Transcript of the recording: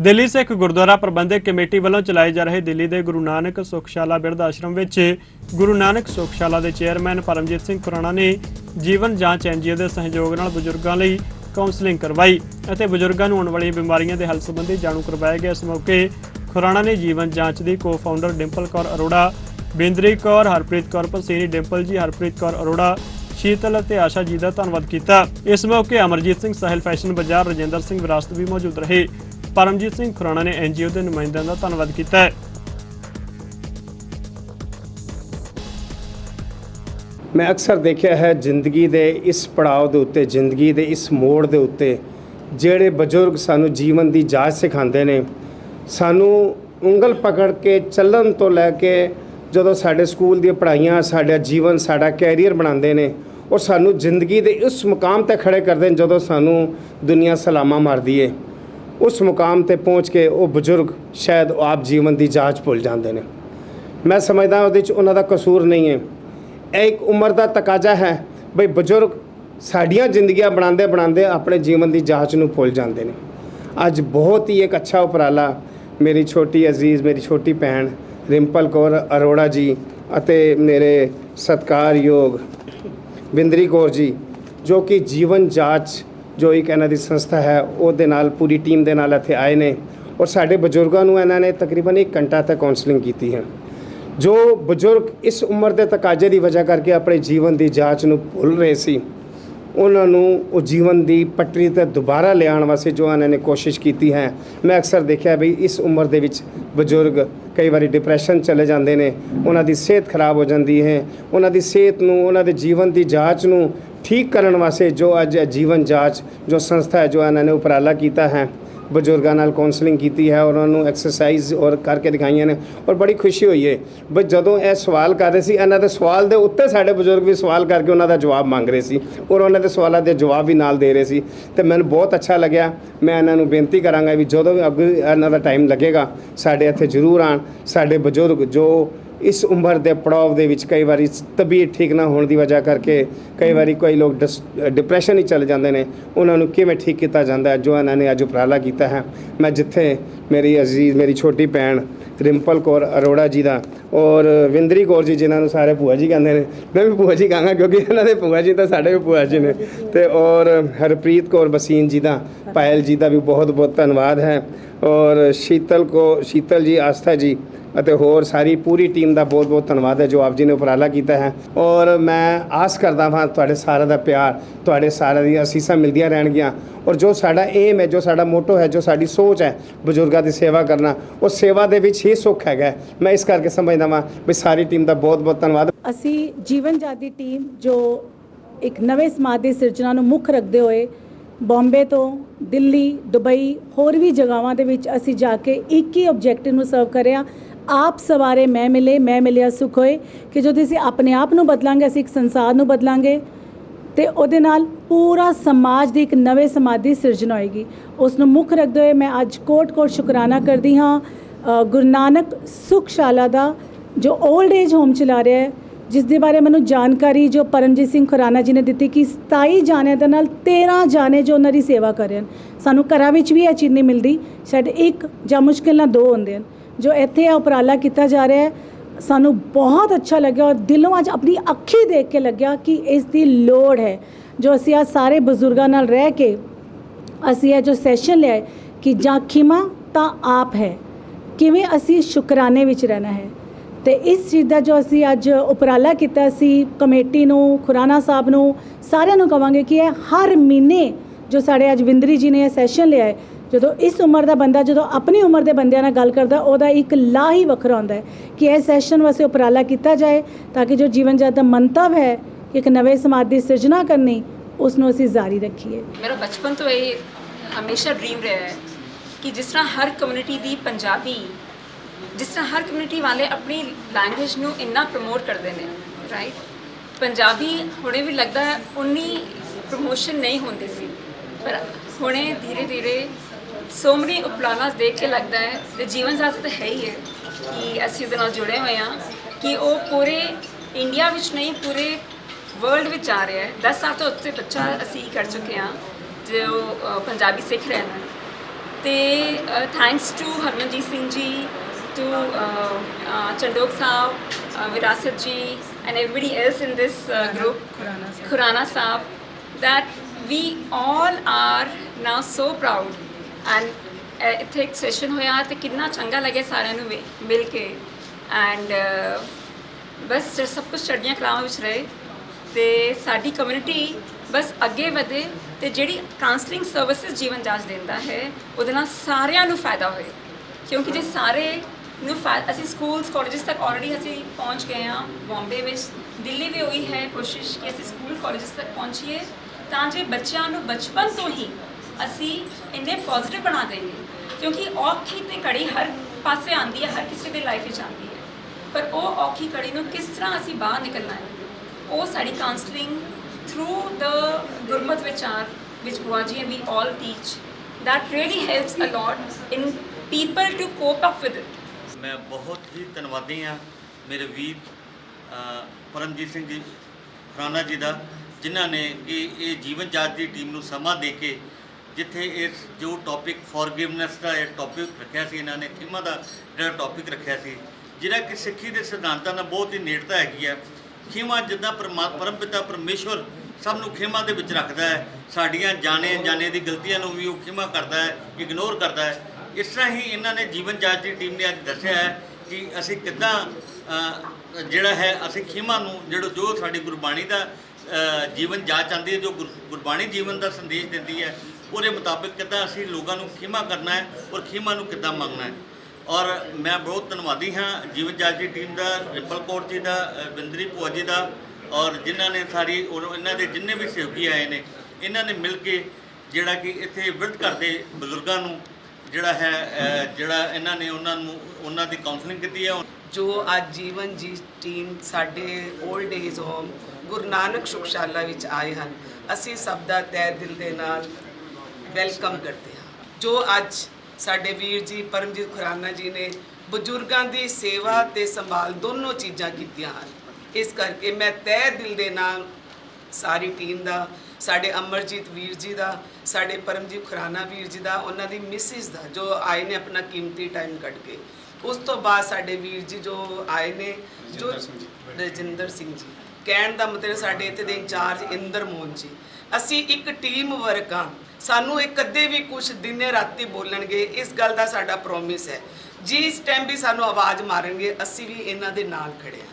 Delhi Sikh Gurdwara Prabandhak committee ਵੱਲੋਂ ਚਲਾਏ ਜਾ ਰਹੇ ਦਿੱਲੀ ਦੇ ਗੁਰੂ ਨਾਨਕ ਸੁਖਸ਼ਾਲਾ ਬਿਰਧ ਆਸ਼ਰਮ ਵਿੱਚ ਗੁਰੂ ਨਾਨਕ ਸੁਖਸ਼ਾਲਾ ਦੇ ਚੇਅਰਮੈਨ ਪਰਮਜੀਤ ਸਿੰਘ ਖੁਰਾਣਾ ਨੇ ਜੀਵਨ ਜਾਂਚ ਐਨਜੀਓ ਦੇ ਸਹਿਯੋਗ ਨਾਲ ਬਜ਼ੁਰਗਾਂ ਲਈ ਕਾਉਂਸਲਿੰਗ ਕਰਵਾਈ ਅਤੇ ਬਜ਼ੁਰਗਾਂ ਨੂੰ ਆਉਣ ਵਾਲੀਆਂ ਬਿਮਾਰੀਆਂ ਦੇ ਹੱਲ ਸੰਬੰਧੀ ਜਾਣੂ ਕਰਵਾਇਆ ਗਿਆ। ਇਸ ਮੌਕੇ ਖੁਰਾਣਾ ਨੇ ਜੀਵਨ ਜਾਂਚ ਦੀ ਕੋ-ਫਾਊਂਡਰ ਡਿੰਪਲ ਕੌਰ ਅਰੋੜਾ, ਬਿੰਦਰੀ ਕੌਰ, ਹਰਪ੍ਰੀਤ ਕੌਰ ਪਸੀਨੀ ਡਿੰਪਲ ਜੀ, ਹਰਪ੍ਰੀਤ ਕੌਰ ਅਰੋੜਾ, ਸ਼ੀਤਲ ਅਤੇ ਆਸ਼ਾ ਜੀ ਦਾ ਧੰਨਵਾਦ ਕੀਤਾ। ਇਸ ਮੌਕੇ ਅਮਰਜੀਤ ਸਿੰਘ ਸਾਹਿਲ ਫੈਸ਼ਨ ਬਾਜ਼ਾਰ, ਰਜਿੰਦਰ ਸਿੰਘ ਵਿਰਾਸਤ ਵੀ ਮੌਜੂਦ ਰਹੇ। ਪਰਮਜੀਤ ਸਿੰਘ ਖੁਰਾਣਾ ਨੇ ਐਨਜੀਓ ਦੇ ਨੁਮਾਇੰਦਿਆਂ ਦਾ ਧੰਨਵਾਦ ਕੀਤਾ ਹੈ। ਮੈਂ ਅਕਸਰ ਦੇਖਿਆ ਹੈ ਜ਼ਿੰਦਗੀ ਦੇ ਇਸ ਪੜਾਅ ਦੇ ਉੱਤੇ, ਜ਼ਿੰਦਗੀ ਦੇ ਇਸ ਮੋੜ ਦੇ ਉੱਤੇ, ਜਿਹੜੇ ਬਜ਼ੁਰਗ ਸਾਨੂੰ ਜੀਵਨ ਦੀ ਜਾਂਚ ਸਿਖਾਉਂਦੇ ਨੇ। ਸਾਨੂੰ ਉਂਗਲ ਪਕੜ ਕੇ ਚੱਲਣ ਤੋਂ ਲੈ ਕੇ ਜਦੋਂ ਸਾਡੇ ਸਕੂਲ ਦੀਆਂ ਪੜ੍ਹਾਈਆਂ, ਸਾਡਾ ਜੀਵਨ, ਸਾਡਾ ਕੈਰੀਅਰ ਬਣਾਉਂਦੇ ਨੇ ਔਰ ਸਾਨੂੰ ਜ਼ਿੰਦਗੀ ਦੇ ਉਸ ਮੁਕਾਮ ਤੇ ਖੜੇ ਕਰਦੇ ਨੇ ਜਦੋਂ ਸਾਨੂੰ ਦੁਨੀਆ ਸਲਾਮਾਂ ਮਾਰਦੀ ਏ। ਉਸ ਮੁਕਾਮ ਤੇ ਪਹੁੰਚ ਕੇ ਉਹ ਬਜ਼ੁਰਗ ਸ਼ਾਇਦ ਆਪ ਜੀਵਨ ਦੀ ਜਾਂਚ ਭੁੱਲ ਜਾਂਦੇ ਨੇ ਮੈਂ ਸਮਝਦਾ ਉਹਦੇ 'ਚ ਉਹਨਾਂ ਦਾ ਕਸੂਰ ਨਹੀਂ ਹੈ ਇਹ ਇੱਕ ਉਮਰ ਦਾ ਤਕਾਜ਼ਾ ਹੈ ਬਈ ਬਜ਼ੁਰਗ ਸਾਡੀਆਂ ਜ਼ਿੰਦਗੀਆਂ ਬਣਾਉਂਦੇ ਬਣਾਉਂਦੇ ਆਪਣੇ ਜੀਵਨ ਦੀ ਜਾਂਚ ਨੂੰ ਭੁੱਲ ਜਾਂਦੇ ਨੇ ਅੱਜ ਬਹੁਤ ਹੀ ਇੱਕ ਅੱਛਾ ਉਪਰਾਲਾ ਮੇਰੀ ਛੋਟੀ ਅਜ਼ੀਜ਼ ਮੇਰੀ ਛੋਟੀ ਭੈਣ ਰਿੰਪਲ ਕੌਰ ਅਰੋੜਾ ਜੀ ਅਤੇ ਮੇਰੇ ਸਤਿਕਾਰਯੋਗ ਬਿੰਦਰੀ ਕੌਰ ਜੀ ਜੋ ਕਿ ਜੀਵਨ ਜਾਂਚ ਜੋ ਇੱਕ ਇਹਨਾਂ ਦੀ ਸੰਸਥਾ ਹੈ, ਉਹਦੇ ਨਾਲ ਪੂਰੀ ਟੀਮ ਦੇ ਨਾਲ ਇੱਥੇ ਆਏ ਨੇ ਔਰ ਸਾਡੇ ਬਜ਼ੁਰਗਾਂ ਨੂੰ ਇਹਨਾਂ ਨੇ ਤਕਰੀਬਨ 1 ਘੰਟਾ ਤੱਕ ਕਾਉਂਸਲਿੰਗ ਕੀਤੀ ਹੈ। ਜੋ ਬਜ਼ੁਰਗ ਇਸ ਉਮਰ ਦੇ ਤਕਾਜ਼ੇ ਦੀ ਵਜ੍ਹਾ ਕਰਕੇ ਆਪਣੇ ਜੀਵਨ ਦੀ ਜਾਂਚ ਨੂੰ ਭੁੱਲ ਰਹੇ ਸੀ ਉਹਨਾਂ ਨੂੰ ਉਹ ਜੀਵਨ ਦੀ ਪਟੜੀ ਤੇ ਦੁਬਾਰਾ ਲਿਆਉਣ ਵਾਸਤੇ ਜੋ ਇਹਨਾਂ ਨੇ ਕੋਸ਼ਿਸ਼ ਕੀਤੀ ਹੈ, ਮੈਂ ਅਕਸਰ ਦੇਖਿਆ ਵੀ ਇਸ ਉਮਰ ਦੇ ਵਿੱਚ ਬਜ਼ੁਰਗ ਕਈ ਵਾਰੀ ਡਿਪਰੈਸ਼ਨ ਚਲੇ ਜਾਂਦੇ ਨੇ, ਉਹਨਾਂ ਦੀ ਸਿਹਤ ਖਰਾਬ ਹੋ ਜਾਂਦੀ ਹੈ, ਉਹਨਾਂ ਦੀ ਸਿਹਤ ਨੂੰ, ਉਹਨਾਂ ਦੇ ਜੀਵਨ ਦੀ ਜਾਂਚ ਨੂੰ ਠੀਕ ਕਰਨ ਵਾਸਤੇ ਜੋ ਅੱਜ ਜੀਵਨ ਜਾਂਚ, ਜੋ ਸੰਸਥਾ ਹੈ, ਜੋ ਇਹਨਾਂ ਨੇ ਉਪਰਾਲਾ ਕੀਤਾ ਹੈ ਬਜ਼ੁਰਗਾਂ ਨਾਲ ਕਾਉਂਸਲਿੰਗ ਕੀਤੀ ਹੈ ਔਰ ਉਹਨਾਂ ਨੂੰ ਐਕਸਰਸਾਈਜ਼ ਔਰ ਕਰਕੇ ਦਿਖਾਈਆਂ ਨੇ ਔਰ ਬੜੀ ਖੁਸ਼ੀ ਹੋਈ ਹੈ ਬਈ ਜਦੋਂ ਇਹ ਸਵਾਲ ਕਰ ਰਹੇ ਸੀ, ਇਹਨਾਂ ਦੇ ਸਵਾਲ ਦੇ ਉੱਤੇ ਸਾਡੇ ਬਜ਼ੁਰਗ ਵੀ ਸਵਾਲ ਕਰਕੇ ਉਹਨਾਂ ਦਾ ਜਵਾਬ ਮੰਗ ਰਹੇ ਸੀ ਔਰ ਉਹਨਾਂ ਦੇ ਸਵਾਲਾਂ ਦੇ ਜਵਾਬ ਵੀ ਨਾਲ ਦੇ ਰਹੇ ਸੀ। ਤੇ ਮੈਨੂੰ ਬਹੁਤ ਅੱਛਾ ਲੱਗਿਆ। ਮੈਂ ਇਹਨਾਂ ਨੂੰ ਬੇਨਤੀ ਕਰਾਂਗਾ ਵੀ ਜਦੋਂ ਵੀ ਅੱਗੇ ਇਹਨਾਂ ਦਾ ਟਾਈਮ ਲੱਗੇਗਾ, ਸਾਡੇ ਇੱਥੇ ਜ਼ਰੂਰ ਆਣ ਸਾਡੇ ਬਜ਼ੁਰਗ ਜੋ ਇਸ ਉਮਰ ਦੇ ਪੜਾਅ ਦੇ ਵਿੱਚ ਕਈ ਵਾਰੀ ਤਬੀਅਤ ਠੀਕ ਨਾ ਹੋਣ ਦੀ ਵਜ੍ਹਾ ਕਰਕੇ ਕਈ ਵਾਰੀ ਕੋਈ ਲੋਕ ਡਿਪਰੈਸ਼ਨ ਹੀ ਚਲੇ ਜਾਂਦੇ ਨੇ। ਉਹਨਾਂ ਨੂੰ ਕਿਵੇਂ ਠੀਕ ਕੀਤਾ ਜਾਂਦਾ ਹੈ? ਜੋ ਇਹਨਾਂ ਨੇ ਅੱਜ ਉਪਰਾਲਾ ਕੀਤਾ ਹੈ। ਮੈਂ ਜਿੱਥੇ ਮੇਰੀ ਅਜ਼ੀਜ਼, ਮੇਰੀ ਛੋਟੀ ਭੈਣ ਰਿੰਪਲ ਕੌਰ ਅਰੋੜਾ ਜੀ ਦਾ ਔਰ ਵਿੰਦਰੀ ਕੌਰ ਜੀ, ਜਿਨ੍ਹਾਂ ਨੂੰ ਸਾਰੇ ਭੂਆ ਜੀ ਕਹਿੰਦੇ ਨੇ। ਮੈਂ ਵੀ ਭੂਆ ਜੀ ਕਹਾਂਗਾ ਕਿਉਂਕਿ ਇਹਨਾਂ ਦੇ ਭੂਆ ਜੀ ਤਾਂ ਸਾਡੇ ਵੀ ਭੂਆ ਜੀ ਨੇ। ਤੇ ਔਰ ਹਰਪ੍ਰੀਤ ਕੌਰ ਬਸੀਨ ਜੀ ਦਾ, ਪਾਇਲ ਜੀ ਦਾ ਵੀ ਬਹੁਤ ਬਹੁਤ ਧੰਨਵਾਦ ਹੈ। ਔਰ ਸ਼ੀਤਲ ਕੋ, ਸ਼ੀਤਲ ਜੀ ਆਸਥਾ ਜੀ ਅਤੇ ਹੋਰ ਸਾਰੀ ਪੂਰੀ ਟੀਮ ਦਾ ਬਹੁਤ ਬਹੁਤ ਧੰਨਵਾਦ ਹੈ ਜੋ ਆਪ ਜੀ ਨੇ ਉਪਰਾਲਾ ਕੀਤਾ ਹੈ। ਔਰ ਮੈਂ ਆਸ ਕਰਦਾ ਹਾਂ ਤੁਹਾਡੇ ਸਾਰਿਆਂ ਦਾ ਪਿਆਰ, ਤੁਹਾਡੇ ਸਾਰਿਆਂ ਦੀਆਂ ਅਸੀਸਾਂ ਮਿਲਦੀਆਂ ਰਹਿਣਗੀਆਂ। ਔਰ ਜੋ ਸਾਡਾ ਏਮ ਹੈ, ਜੋ ਸਾਡਾ ਮੋਟੋ ਹੈ, ਜੋ ਸਾਡੀ ਸੋਚ ਹੈ ਬਜ਼ੁਰਗਾਂ ਦੀ ਸੇਵਾ ਕਰਨਾ, ਉਹ ਸੇਵਾ ਦੇ ਵਿੱਚ ਹੀ ਸੁੱਖ ਹੈਗਾ ਮੈਂ ਇਸ ਕਰਕੇ ਸਮਝਦਾ ਹਾਂ ਵੀ ਸਾਰੀ ਟੀਮ ਦਾ ਬਹੁਤ ਬਹੁਤ ਧੰਨਵਾਦ। ਅਸੀਂ ਜੀਵਨ ਜਾਦੀ ਟੀਮ ਜੋ ਇੱਕ ਨਵੇਂ ਸਮਾਜ ਦੀ ਸਿਰਜਣਾ ਨੂੰ ਮੁੱਖ ਰੱਖਦੇ ਹੋਏ ਬੰਬੇ ਤੋਂ ਦਿੱਲੀ, ਦੁਬਈ ਹੋਰ ਵੀ ਜਗ੍ਹਾਵਾਂ ਦੇ ਵਿੱਚ ਅਸੀਂ ਜਾ ਕੇ ਇੱਕ ਹੀ ਆਬਜੈਕਟਿਵ ਨੂੰ ਸਰਵ ਕਰਿਆ। ਆਪ ਸਵਾਰੇ ਮੈਂ ਮਿਲੇ, ਮੈਂ ਮਿਲਿਆ ਸੁਖ ਹੋਏ ਕਿ ਜਦੋਂ ਅਸੀਂ ਆਪਣੇ ਆਪ ਨੂੰ ਬਦਲਾਂਗੇ, ਅਸੀਂ ਇੱਕ ਸੰਸਾਰ ਨੂੰ ਬਦਲਾਂਗੇ ਤੇ ਉਹਦੇ ਨਾਲ ਪੂਰਾ ਸਮਾਜ ਦੀ ਇੱਕ ਨਵੇਂ ਸਮਾਜ ਦੀ ਸਿਰਜਣਾ ਹੋਏਗੀ। ਉਸ ਨੂੰ ਮੁੱਖ ਰੱਖਦੇ ਹੋਏ ਮੈਂ ਅੱਜ ਕੋਟ-ਕੋਟ ਸ਼ੁਕਰਾਨਾ ਕਰਦੀ ਹਾਂ ਗੁਰੂ ਨਾਨਕ ਸੁਖਸ਼ਾਲਾ ਦਾ, ਜੋ 올ਡ ਏਜ ਹੋਮ ਚਲਾ ਰਿਹਾ ਹੈ ਜਿਸ ਦੇ ਬਾਰੇ ਮੈਨੂੰ ਜਾਣਕਾਰੀ ਜੋ ਪਰਮਜੀਤ ਸਿੰਘ ਖੁਰਾਨਾ ਜੀ ਨੇ ਦਿੱਤੀ ਕਿ 27 ਜਾਣਿਆਂ ਦੇ ਨਾਲ 13 ਜਾਣੇ ਜੋ ਉਹਨਾਂ ਦੀ ਸੇਵਾ ਕਰ ਰਹੇ ਹਨ। ਸਾਨੂੰ ਘਰਾਂ ਵਿੱਚ ਵੀ ਇਹ ਚੀਜ਼ ਨਹੀਂ ਮਿਲਦੀ, ਸ਼ਾਇਦ ਇੱਕ ਜਾਂ ਮੁਸ਼ਕਿਲ ਨਾਲ ਦੋ ਹੁੰਦੇ ਹਨ। ਜੋ ਇੱਥੇ ਇਹ ਉਪਰਾਲਾ ਕੀਤਾ ਜਾ ਰਿਹਾ ਹੈ, ਸਾਨੂੰ ਬਹੁਤ ਅੱਛਾ ਲੱਗਿਆ ਔਰ ਦਿਲੋਂ ਅੱਜ ਆਪਣੀ ਅੱਖੀ ਦੇਖ ਕੇ ਲੱਗਿਆ ਕਿ ਇਸ ਦੀ ਲੋੜ ਹੈ। ਜੋ ਅਸੀਂ ਆ ਸਾਰੇ ਬਜ਼ੁਰਗਾਂ ਨਾਲ ਰਹਿ ਕੇ ਅਸੀਂ ਇਹ ਜੋ ਸੈਸ਼ਨ ਲਿਆ ਕਿ ਜਾਂ ਖਿਮਾ ਤਾਂ ਆਪ ਹੈ। ਕਿਵੇਂ ਅਸੀਂ ਸ਼ੁਕਰਾਨੇ ਵਿੱਚ ਰਹਿਣਾ ਹੈ। ਤੇ ਇਸ ਚੀਜ਼ ਦਾ ਜੋ ਅਸੀਂ ਅੱਜ ਉਪਰਾਲਾ ਕੀਤਾ ਸੀ ਕਮੇਟੀ ਨੂੰ, ਖੁਰਾਨਾ ਸਾਹਿਬ ਨੂੰ, ਸਾਰਿਆਂ ਨੂੰ ਕਵਾਂਗੇ ਕਿ ਇਹ ਹਰ ਮਹੀਨੇ ਜੋ ਸਾਡੇ ਅੱਜ ਵਿੰਦਰੀ ਜੀ ਨੇ ਇਹ ਸੈਸ਼ਨ ਲਿਆ ਹੈ ਜਦੋਂ ਇਸ ਉਮਰ ਦਾ ਬੰਦਾ, ਜਦੋਂ ਆਪਣੀ ਉਮਰ ਦੇ ਬੰਦਿਆਂ ਨਾਲ ਗੱਲ ਕਰਦਾ, ਉਹਦਾ ਇੱਕ ਲਾ ਹੀ ਵੱਖਰਾ ਹੁੰਦਾ ਹੈ ਕਿ ਇਹ ਸੈਸ਼ਨ ਵਾਸਤੇ ਉਪਰਾਲਾ ਕੀਤਾ ਜਾਏ ਤਾਂ ਕਿ ਜੋ ਜੀਵਨ ਜਾਤ ਦਾ ਮੰਤਵ ਹੈ ਕਿ ਇੱਕ ਨਵੇਂ ਸਮਾਜ ਦੀ ਸਿਰਜਣਾ ਕਰਨੀ ਉਸ ਨੂੰ ਅਸੀਂ ਜਾਰੀ ਰੱਖੀਏ। ਮੇਰਾ ਬਚਪਨ ਤੋਂ ਇਹ ਹਮੇਸ਼ਾ ਡ੍ਰੀਮ ਰਿਹਾ ਹੈ ਕਿ ਜਿਸ ਤਰ੍ਹਾਂ ਹਰ ਕਮਿਊਨਿਟੀ ਦੀ ਪੰਜਾਬੀ, ਜਿਸ ਤਰ੍ਹਾਂ ਹਰ ਕਮਿਊਨਿਟੀ ਵਾਲੇ ਆਪਣੀ ਲੈਂਗੁਏਜ ਨੂੰ ਇੰਨਾ ਪ੍ਰਮੋਟ ਕਰਦੇ ਨੇ ਰਾਈਟ ਪੰਜਾਬੀ ਹੁਣੇ ਵੀ ਲੱਗਦਾ ਉਨੀ ਪ੍ਰਮੋਸ਼ਨ ਨਹੀਂ ਹੁੰਦੀ ਸੀ, ਪਰ ਹੁਣੇ ਧੀਰੇ ਧੀਰੇ ਸੋ ਮਨੀ ਉਪਲਾਨਾ ਦੇਖ ਕੇ ਲੱਗਦਾ ਹੈ ਤੇ ਜੀਵਨ ਸਾਥੀ ਤਾਂ ਹੈ ਹੀ ਹੈ ਕਿ ਅਸੀਂ ਉਹਦੇ ਨਾਲ ਜੁੜੇ ਹੋਏ ਹਾਂ ਕਿ ਉਹ ਪੂਰੇ ਇੰਡੀਆ ਵਿੱਚ ਨਹੀਂ ਪੂਰੇ ਵਰਲਡ ਵਿੱਚ ਆ ਰਿਹਾ ਹੈ 10 ਸਾਲ ਤੋਂ ਉੱਤੇ ਬੱਚਾ ਅਸੀਂ ਕਰ ਚੁੱਕੇ ਹਾਂ ਜੋ ਅ, ਪੰਜਾਬੀ ਸਿੱਖ ਰਹੇ ਨੇ ਤੇ thanks to Harmanjeet Singh ji to ਚੰਡੋਕ Sahib ਵਿਰਾਸਤ ji and else in this uh, group Khurana Sahib that we all are now so proud and uh, ਇੱਥੇ ਇੱਕ ਸੈਸ਼ਨ ਹੋਇਆ ਤੇ ਕਿੰਨਾ ਚੰਗਾ ਲੱਗਿਆ ਸਾਰਿਆਂ ਨੂੰ ਮਿ- ਮਿਲ ਕੇ। ਐਂਡ uh, ਬਸ ਸਭ ਕੁਝ ਚੜ੍ਹਦੀਆਂ ਕਲਾਵਾਂ ਵਿੱਚ ਰਹੇ। ਤੇ ਸਾਡੀ ਕਮਿਊਨਿਟੀ ਬਸ ਅੱਗੇ ਵਧੇ ਤੇ ਜਿਹੜੀ ਕਾਉਂਸਲਿੰਗ ਸਰਵਿਸਿਜ਼ ਜੀਵਨ ਜਾਂਚ ਦਿੰਦਾ ਹੈ, ਉਹਦੇ ਨਾਲ ਸਾਰਿਆਂ ਨੂੰ ਫਾਇਦਾ ਹੋਏ। ਕਿਉਂਕਿ ਜੇ ਸਾਰੇ ਨੂੰ ਫਾ- ਅਸੀਂ ਸਕੂਲਸ ਕਾਲਜਸ ਤੱਕ ਆਲਰੇਡੀ ਅਸੀਂ ਪਹੁੰਚ ਗਏ ਹਾਂ ਬੰਬੇ ਵਿੱਚ। ਦਿੱਲੀ ਵੀ ਹੋਈ ਹੈ ਕੋਸ਼ਿਸ਼ ਕਿ ਅਸੀਂ ਸਕੂਲ ਕਾਲਜਸ ਤੱਕ ਪਹੁੰਚੀਏ। ਤਾਂ ਜੇ ਬੱਚਿਆਂ ਨੂੰ ਬਚਪਨ ਤੋਂ ਹੀ ਅਸੀਂ ਇੰਨੇ ਪੋਜ਼ਿਟਿਵ ਬਣਾ ਦੇਈਏ, ਕਿਉਂਕਿ ਔਖੀ ਤੇ ਕੜੀ ਹਰ ਪਾਸੇ ਆਂਦੀ ਹੈ, ਹਰ ਕਿਸੇ ਦੇ ਲਾਈਫ ਵਿੱਚ ਆਂਦੀ ਹੈ। ਪਰ ਉਹ ਔਖੀ ਕੜੀ ਨੂੰ ਕਿਸ ਤਰ੍ਹਾਂ ਅਸੀਂ ਬਾਹਰ ਨਿਕਲਣਾ ਹੈ? ਉਹ ਸਾਡੀ ਕਾਉਂਸਲਿੰਗ ਥਰੂ ਦ ਗੁਰਮਤ ਵਿਚਾਰ which Buaji and we all teach. That really helps a lot in people to cope up with it. ਮੈਂ ਬਹੁਤ ਹੀ ਧੰਨਵਾਦੀ ਹਾਂ ਮੇਰੇ ਵੀਰ ਪਰਮਜੀਤ ਸਿੰਘ ਜੀ ਖਰਾਨਾ ਜੀ ਦਾ, ਜਿਨ੍ਹਾਂ ਨੇ ਕਿ ਇਹ ਜੀਵਨ ਜਾਤ ਦੀ ਟੀਮ ਨੂੰ ਸਮਾਂ ਦੇ ਕੇ ਜਿੱਥੇ ਇਸ ਜੋ ਟੌਪਿਕ ਫੋਰਗਿਵਨੈਸ ਦਾ ਇਹ ਟੌਪਿਕ ਰੱਖਿਆ ਸੀ, ਇਹਨਾਂ ਨੇ ਖਿਮਾ ਦਾ ਜਿਹੜਾ ਟੌਪਿਕ ਰੱਖਿਆ ਸੀ, ਜਿਹੜਾ ਕਿ ਸਿੱਖੀ ਦੇ ਸਿਧਾਂਤਾਂ ਨਾਲ ਬਹੁਤ ਹੀ ਨੇੜਤਾ ਹੈਗੀ ਹੈ। ਖਿਮਾ ਜਿੱਦਾਂ ਪਰਮਾ ਪਰਮਪਿਤਾ ਪਰਮੇਸ਼ਵਰ ਸਭ ਨੂੰ ਖਿਮਾ ਦੇ ਵਿੱਚ ਰੱਖਦਾ ਹੈ, ਸਾਡੀਆਂ ਜਾਣੇ ਜਾਣੇ ਦੀ ਗਲਤੀਆਂ ਨੂੰ ਵੀ ਉਹ ਖਿਮਾ ਕਰਦਾ ਹੈ ਇਗਨੋਰ ਕਰਦਾ ਹੈ। ਇਸ ਤਰ੍ਹਾਂ ਹੀ ਇਹਨਾਂ ਨੇ ਜੀਵਨ ਜਾਚ ਦੀ ਟੀਮ ਨੇ ਅੱਜ ਦੱਸਿਆ ਹੈ ਕਿ ਅਸੀਂ ਕਿੱਦਾਂ ਜਿਹੜਾ ਹੈ, ਅਸੀਂ ਖਿਮਾ ਨੂੰ ਜਿਹੜਾ ਜੋ ਸਾਡੀ ਗੁਰਬਾਣੀ ਦਾ ਜੀਵਨ ਜਾਚ ਆਂਦੀ ਹੈ, ਜੋ ਗੁਰ- ਗੁਰਬਾਣੀ ਜੀਵਨ ਦਾ ਸੰਦੇਸ਼ ਦਿੰਦੀ ਹੈ ਉਹਦੇ ਮੁਤਾਬਿਕ ਕਿੱਦਾਂ ਅਸੀਂ ਲੋਕਾਂ ਨੂੰ ਖਿਮਾ ਕਰਨਾ ਹੈ ਔਰ ਖਿਮਾ ਨੂੰ ਕਿੱਦਾਂ ਮੰਗਣਾ ਹੈ। ਔਰ ਮੈਂ ਬਹੁਤ ਧੰਨਵਾਦੀ ਹਾਂ ਜੀਵਨ ਜਾਚ ਦੀ ਟੀਮ ਦਾ, ਰਿਪਲ ਕੌਰ ਜੀ ਦਾ ਬਿੰਦਰੀ ਭੂਆ ਜੀ ਦਾ ਔਰ ਜਿਨ੍ਹਾਂ ਨੇ ਸਾਰੀ ਔਰ ਇਹਨਾਂ ਦੇ ਜਿੰਨੇ ਵੀ ਸਹਿਯੋਗੀ ਆਏ ਨੇ, ਇਹਨਾਂ ਨੇ ਮਿਲ ਕੇ ਜਿਹੜਾ ਕਿ ਇੱਥੇ ਵਿਰਧ ਕਰਦੇ ਬਜ਼ੁਰਗਾਂ ਨੂੰ, ਜਿਹੜਾ ਹੈ ਜਿਹੜਾ ਇਹਨਾਂ ਨੇ ਉਹਨਾਂ ਨੂੰ, ਉਹਨਾਂ ਦੀ ਕਾਉਂਸਲਿੰਗ ਕੀਤੀ ਹੈ। ਜੋ ਅੱਜ ਜੀਵਨ ਜੀ ਟੀਮ ਸਾਡੇ old age home Guru Nanak Sukhshala ਵਿੱਚ ਆਏ ਹਨ, ਅਸੀਂ ਸਭ ਦਾ ਤਹਿ ਦਿਲ ਦੇ ਨਾਲ ਵੈਲਕਮ ਕਰਦੇ ਹਾਂ। ਜੋ ਅੱਜ ਸਾਡੇ ਵੀਰ ਜੀ ਪਰਮਜੀਤ ਖੁਰਾਨਾ ਜੀ ਨੇ ਬਜ਼ੁਰਗਾਂ ਦੀ ਸੇਵਾ ਤੇ ਸੰਭਾਲ ਦੋਨੋਂ ਚੀਜ਼ਾਂ ਕੀਤੀਆਂ ਹਨ। ਇਸ ਕਰਕੇ ਮੈਂ ਤਹਿ ਦਿਲ ਦੇ ਨਾਲ ਸਾਰੀ ਟੀਮ ਦਾ ਸਾਡੇ ਅਮਰਜੀਤ ਵੀਰ ਜੀ ਦਾ ਸਾਡੇ ਪਰਮਜੀਤ ਖੁਰਾਨਾ ਵੀਰ ਜੀ ਦਾ ਉਹਨਾਂ ਦੀ ਮਿਸਿਸ ਦਾ ਜੋ ਆਏ ਨੇ ਆਪਣਾ ਕੀਮਤੀ ਟਾਈਮ ਕੱਢ ਕੇ। ਉਸ ਤੋਂ ਬਾਅਦ ਸਾਡੇ ਵੀਰ ਜੀ ਜੋ ਆਏ ਨੇ ਜੋ ਰਜਿੰਦਰ ਸਿੰਘ ਜੀ। ਕਹਿਣ ਦਾ ਮਤਲਬ ਸਾਡੇ ਇੱਥੇ ਦੇ ਇੰਚਾਰਜ ਇੰਦਰ ਮੋਹਨ ਜੀ। ਅਸੀਂ ਇੱਕ ਟੀਮ ਵਰਕ ਹਾਂ। ਸਾਨੂੰ ਇਹ ਕਦੇ ਵੀ ਕੁਝ ਦਿਨੇ ਰਾਤੀ ਬੋਲਣਗੇ, ਇਸ ਗੱਲ ਦਾ ਸਾਡਾ ਪ੍ਰੋਮਿਸ ਹੈ। ਜਿਸ ਟਾਈਮ ਵੀ ਸਾਨੂੰ ਆਵਾਜ਼ ਮਾਰਨਗੇ, ਅਸੀਂ ਵੀ ਇਹਨਾਂ ਦੇ ਨਾਲ ਖੜੇ ਹਾਂ।